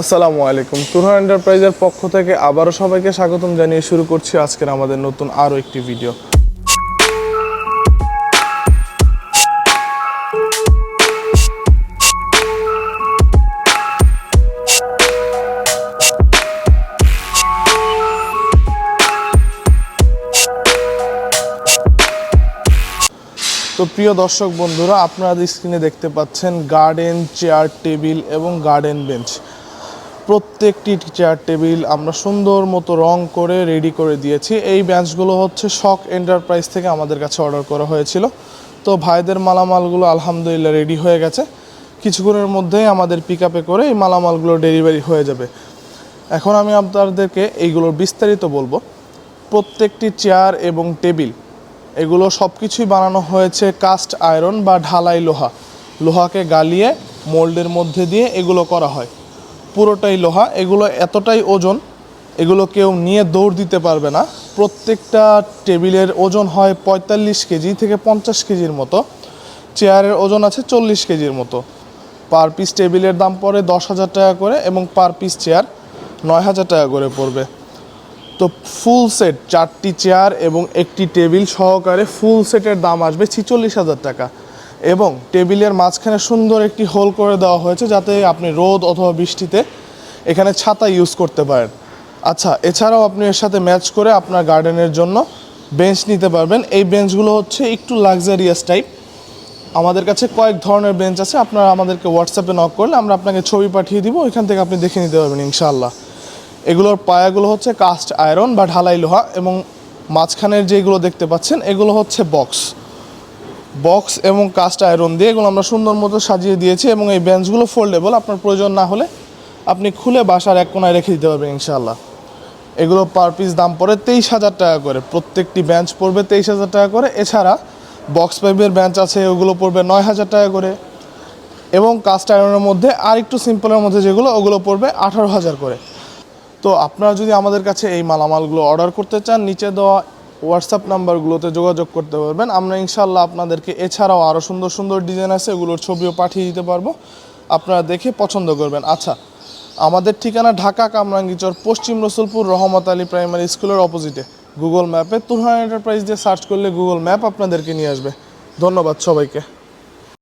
আসসালামু আলাইকুম। তুরহান এন্টারপ্রাইজের পক্ষ থেকে আবারও সবাইকে স্বাগতম জানিয়ে শুরু করছি আজকের আমাদের নতুন আরও একটি ভিডিও। তো প্রিয় দর্শক বন্ধুরা, আপনারা স্ক্রিনে দেখতে পাচ্ছেন গার্ডেন চেয়ার টেবিল এবং গার্ডেন বেঞ্চ প্রত্যেকটি চেয়ার টেবিল আমরা সুন্দর মতো রং করে রেডি করে দিয়েছি। এই বেঞ্চগুলো হচ্ছে শক এন্টারপ্রাইজ থেকে আমাদের কাছে অর্ডার করা হয়েছিল। তো ভাইদের মালামালগুলো আলহামদুলিল্লাহ রেডি হয়ে গেছে। কিছুক্ষণের মধ্যেই আমাদের পিক আপে করে এই মালামালগুলো ডেলিভারি হয়ে যাবে। এখন আমি আপনাদেরকে এইগুলোর বিস্তারিত বলব। প্রত্যেকটি চেয়ার এবং টেবিল এগুলো সব কিছুই বানানো হয়েছে কাস্ট আয়রন বা ঢালাই লোহা। লোহাকে গালিয়ে মোল্ডের মধ্যে দিয়ে এগুলো করা হয়। পুরোটাই লোহা, এগুলো এতটাই ওজন, এগুলো কেউ নিয়ে দৌড় দিতে পারবে না। প্রত্যেকটা টেবিলের ওজন হয় পঁয়তাল্লিশ কেজি থেকে পঞ্চাশ কেজির মতো। চেয়ারের ওজন আছে চল্লিশ কেজির মতো। পার পিস টেবিলের দাম পড়ে দশ হাজার টাকা করে এবং পার পিস চেয়ার নয় হাজার টাকা করে পড়বে। তো ফুল সেট, চারটি চেয়ার এবং একটি টেবিল সহকারে ফুল সেটের দাম আসবে ছিচল্লিশ হাজার টাকা। এবং টেবিলের মাঝখানে সুন্দর একটি হোল করে দেওয়া হয়েছে যাতে আপনি রোদ অথবা বৃষ্টিতে এখানে ছাতা ইউজ করতে পারেন। আচ্ছা এছাড়াও আপনি এর সাথে ম্যাচ করে আপনার গার্ডেনের জন্য বেঞ্চ নিতে পারবেন। এই বেঞ্চগুলো হচ্ছে একটু লাক্সারিয়াস টাইপ আমাদের কাছে কয়েক ধরনের বেঞ্চ আছে, আপনারা আমাদেরকে হোয়াটসঅ্যাপে নক করলে আমরা আপনাকে ছবি পাঠিয়ে দিব, ওইখান থেকে আপনি দেখে নিতে পারবেন ইনশাআল্লাহ। এগুলোর পায়াগুলো হচ্ছে কাস্ট আয়রন বা ঢালাই লোহা এবং মাঝখানের যেগুলো দেখতে পাচ্ছেন, এগুলো হচ্ছে বক্স বক্স এবং কাস্ট আয়রন দিয়ে এগুলো আমরা সুন্দর মতো সাজিয়ে দিয়েছি এবং এই বেঞ্চগুলো ফোল্ডেবল আপনার প্রয়োজন না হলে আপনি খুলে বাসার এক কোনায় রেখে দিতে পারবেন ইনশাআল্লাহ। এগুলো পার পিস দাম পড়ে তেইশ হাজার টাকা করে। প্রত্যেকটি বেঞ্চ পড়বে তেইশ হাজার টাকা করে। এছাড়া বক্স পাইপের বেঞ্চ আছে, ওগুলো পড়বে নয় হাজার টাকা করে। এবং কাস্ট আয়রনের মধ্যে আর একটু সিম্পলের মধ্যে যেগুলো, ওগুলো পড়বে আঠারো হাজার করে। তো আপনারা যদি আমাদের কাছে এই মালামালগুলো অর্ডার করতে চান, নিচে দেওয়া হোয়াটসঅ্যাপ নাম্বারগুলোতে যোগাযোগ করতে পারবেন। আমরা ইনশাল্লাহ আপনাদেরকে এছাড়াও আরও সুন্দর সুন্দর ডিজাইন আছে, এগুলোর ছবিও পাঠিয়ে দিতে পারব। আপনারা দেখে পছন্দ করবেন। আচ্ছা আমাদের ঠিকানা ঢাকা কামরাঙ্গিচর, পশ্চিম রসুলপুর, রহমত আলী প্রাইমারি স্কুলের অপোজিটে। গুগল ম্যাপে তুরহান এন্টারপ্রাইজ দিয়ে সার্চ করলে গুগল ম্যাপ আপনাদেরকে নিয়ে আসবে। ধন্যবাদ সবাইকে।